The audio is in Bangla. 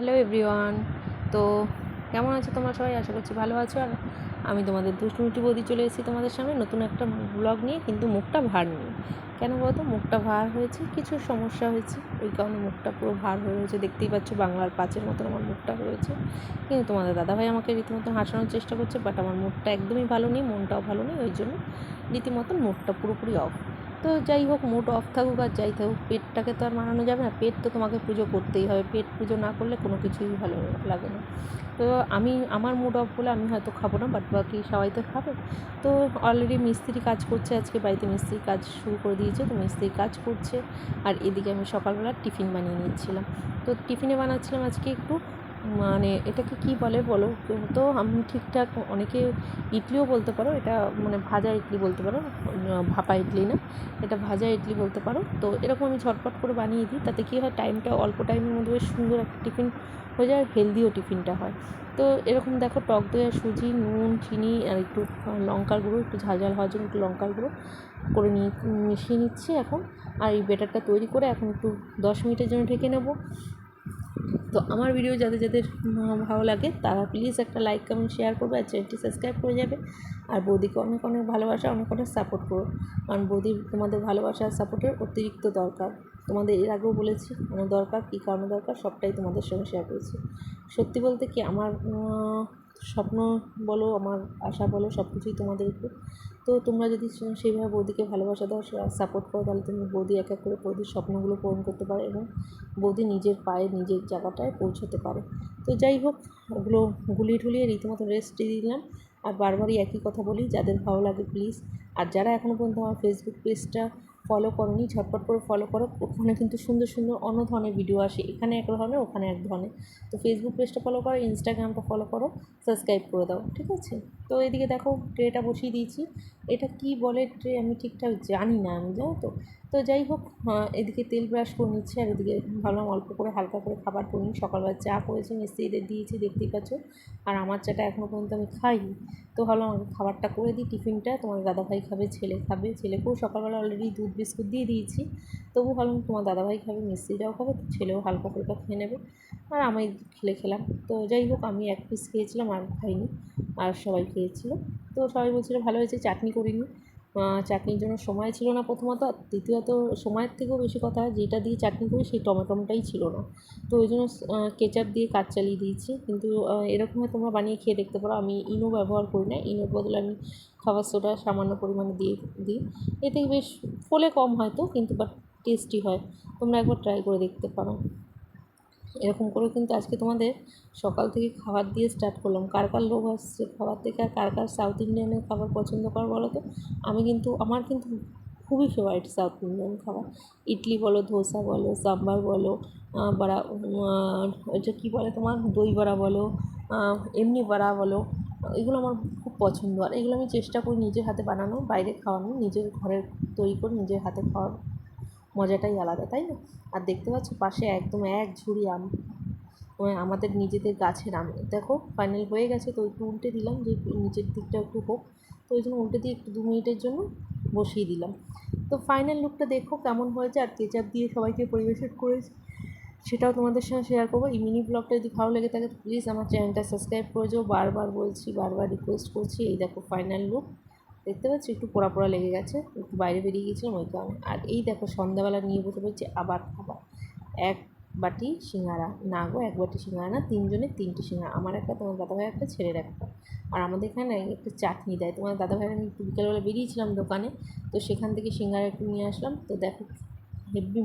হ্যালো এভরিওয়ান তো কেমন আছো তোমরা সবাই? আশা করছি ভালো আছো। আর আমি তোমাদের দুষ্টুমিটি বৌদি চলে এসেছি তোমাদের সামনে নতুন একটা ব্লগ নিয়ে, কিন্তু মুখটা ভার নিয়ে। কেন বলতো? মুখটা ভার হয়েছে, কিছু সমস্যা হয়েছে। ওই কারণে মুখটা পুরো ভার হয়ে রয়েছে। দেখতেই পাচ্ছ, বাংলার পাঁচের মতন আমার মুখটা হয়েছে কিন্তু তোমাদের দাদাভাই আমাকে রীতিমতো হাসানোর চেষ্টা করছে বাট আমার মুখটা একদমই ভালো নেই, মনটাও ভালো নেই, ওই জন্য রীতিমতো মুখটা পুরোপুরি অফ তো যাই হোক মুড অফ থাকুক আর যাই থাকুক, পেটটাকে তো আর মানানো যাবে না। পেট তো তোমাকে পুজো করতেই হবে। পেট পুজো না করলে কোনো কিছুই ভালো লাগে না। তো আমি, আমার মুড অফ বলে আমি হয়তো খাব না বাট বাকি সবাই তো খাবে। তো অলরেডি মিস্ত্রি কাজ করছে আজকে, বাড়িতে মিস্ত্রি কাজ শুরু করে দিয়েছে, তো মিস্ত্রি কাজ করছে। আর এদিকে আমি সকালবেলা টিফিন বানিয়ে নিচ্ছিলাম। তো টিফিনে বানাচ্ছিলাম আজকে একটু মানে এটাকে কি বলে বলো? তো আমি ঠিকঠাক অনেকে ইডলিও বলতে পারো, এটা মানে ভাজা ইডলি বলতে পারো, ভাপা ইডলি না, এটা ভাজা ইডলি বলতে পারো। তো এরকম আমি ঝটপট করে বানিয়ে দিই, তাতে কী হয় টাইমটা অল্প টাইমের মধ্যে বেশ সুন্দর একটা টিফিন হয়ে যায়, আর হেলদিও টিফিনটা হয়। তো এরকম দেখো টক দই আর সুজি, নুন, চিনি, আর একটু লঙ্কার গুঁড়ো, একটু ঝাল ঝাল হওয়ার জন্য একটু লঙ্কার গুঁড়ো করে নিয়ে মিশিয়ে নিচ্ছি এখন। আর এই ব্যাটারটা তৈরি করে এখন একটু দশ মিনিটের জন্য ঢেকে নেব। তো আমার ভিডিও যাদের যাদের ভালো লাগে, তারা প্লিজ একটা লাইক কমেন্ট শেয়ার করবে আর চ্যানেলটি সাবস্ক্রাইব করে যাবে। আর বৌদিকে অনেক অনেক ভালোবাসা, অনেক অনেক সাপোর্ট করো। কারণ বৌদি তোমাদের ভালোবাসা আর সাপোর্টের অতিরিক্ত দরকার। তোমাদের এর আগেও বলেছি কোনো দরকার, কী কারণে দরকার, সবটাই তোমাদের সঙ্গে শেয়ার করেছি। সত্যি বলতে কি আমার স্বপ্ন বলো, আমার আশা বলো সব কিছুই তোমাদের উপর। তো তোমরা যদি সেইভাবে বৌদিকে ভালোবাসা দাও সাপোর্ট করো, তাহলে তুমি বৌদি এক এক করে বৌদির স্বপ্নগুলো পূরণ করতে পারো এবং বৌদি নিজের পায়ে, নিজের জায়গাটায় পৌঁছতে পারে। তো যাই হোক, ওগুলো গুলিয়ে ঠুলিয়ে রীতিমতো রেস্ট দিয়ে দিলাম। আর বারবারই একই কথা বলি, যাদের ভালো লাগে প্লিজ আর যারা এখনও পর্যন্ত আমার ফেসবুক পেজটা ফলো করনি, ঝটপট করে ফলো করো। ওখানে কিন্তু সুন্দর সুন্দর অন্য ধরনের ভিডিও আসে। এখানে এক ধরনের, ওখানে এক ধরনের। তো ফেসবুক পেজটা ফলো করো ইনস্টাগ্রামটা ফলো করো সাবস্ক্রাইব করে দাও, ঠিক আছে? তো এদিকে দেখো ট্রেটা বসিয়ে দিয়েছি। এটা কি বলে ট্রে আমি ঠিকঠাক জানি না আমি, জানো তো? তো যাই হোক এদিকে তেল ব্রাশ করে নিচ্ছি আর এদিকে ভাবলাম অল্প করে হালকা করে খাবার করে নিই। সকালবেলা চা করেছি মিস্ত্রিদের দিয়েছি দেখতেই পাচ্ছ? আর আমার চাটা এখনও পর্যন্ত আমি খাইনি। তো ভাবলাম খাবারটা করে দিই, টিফিনটা। তোমার দাদাভাই খাবে, ছেলে খাবে, ছেলেকেও সকালবেলা অলরেডি দুধ বিস্কুট দিয়ে দিয়েছি। তবু ভাবলাম তোমার দাদাভাই খাবে, মিস্ত্রিরাও খাবে ছেলেও হালকা ফুলকা খেয়ে নেবে। আর আমি খেলে খেলাম। তো যাই হোক, আমি এক পিস খেয়েছিলাম, আর খাইনি, আর সবাই খেয়েছিল। তো সবাই বলছিলো, ভালো হয়েছে, চাটনি করিনি। চাটনির জন্য সময় ছিল না প্রথমত। দ্বিতীয়ত, সময়ের থেকেও বেশি কথা, যেটা দিয়ে চাটনি করি সেই টমেটোমটাই ছিল না। তো ওই জন্য কেচাপ দিয়ে কাজ চালিয়ে দিয়েছি। কিন্তু এরকমই তোমরা বানিয়ে খেয়ে দেখতে পারো। আমি ইনো ব্যবহার করি না। ইনোর বদলে আমি খাবার সোডা সামান্য পরিমাণে দিয়ে, দিই। এতে বেশ ফলে কম হয়তো কিন্তু বাট টেস্টি হয়। তোমরা একবার ট্রাই করে দেখতে পারো। এরকম করে কিন্তু আজকে তোমাদের সকাল থেকে খাবার দিয়ে স্টার্ট করলাম। কার কার লোভ আসছে খাবার থেকে আর কার কার সাউথ ইন্ডিয়ানের খাবার পছন্দ করো বলো তো? আমি কিন্তু, আমার কিন্তু খুবই ফেভারিট সাউথ ইন্ডিয়ান খাবার। ইডলি বলো, ধোসা বলো, সাম্বার বলো বড়া ওইটা কী বলে তোমার? দই বড়া বলো এমনি বড়া বলো। এগুলো আমার খুব পছন্দ। আর এগুলো আমি চেষ্টা করি নিজের হাতে বানানো, বাইরে খাওয়ানো, নিজের ঘরের তৈরি করে নিজের হাতে খাওয়ার মজাটাই আলাদা, তাই না? আর দেখতে পাচ্ছ পাশে একদম এক ঝুড়ি আম আমাদের নিজেদের গাছের আম। দেখো ফাইনাল হয়ে গেছে, তো একটু উল্টে দিলাম, যে নিচের দিকটা একটু হোক। তো ওই জন্য উল্টে দিয়ে একটু দু মিনিটের জন্য বসিয়ে দিলাম। তো ফাইনাল লুকটা দেখো কেমন হয়েছে, আর কেচাপ দিয়ে সবাইকে পরিবেশন করেছি। সেটাও তোমাদের সঙ্গে শেয়ার করব। এই মিনি ব্লগটা যদি ভালো লেগে থাকে প্লিজ আমার চ্যানেলটা সাবস্ক্রাইব করে যাও বারবার বলছি, বারবার রিকোয়েস্ট করছি। এই দেখো ফাইনাল লুক দেখতে পাচ্ছি? একটু পোড়া পোড়া লেগে গেছে। একটু বাইরে বেরিয়ে গেছিলাম, ওই কারণে। আর এই দেখো, সন্ধ্যাবেলা নিয়ে বসে পড়ছি আবার খাবার। এক বাটি সিঙ্গারা। না গো, এক বাটি সিঙ্গারা না, তিনজনের তিনটে সিঙ্গারা। আমার একটা, তোমার দাদা দাদাভাই একটা, ছেলের একটা। আর আমাদের এখানে একটু চাটনি দেয়। তোমার দাদা দাদাভাই, আমি একটু বিকেলবেলা বেরিয়েছিলাম দোকানে, তো সেখান থেকে সিঙ্গারা একটু নিয়ে আসলাম। তো দেখো, হেভি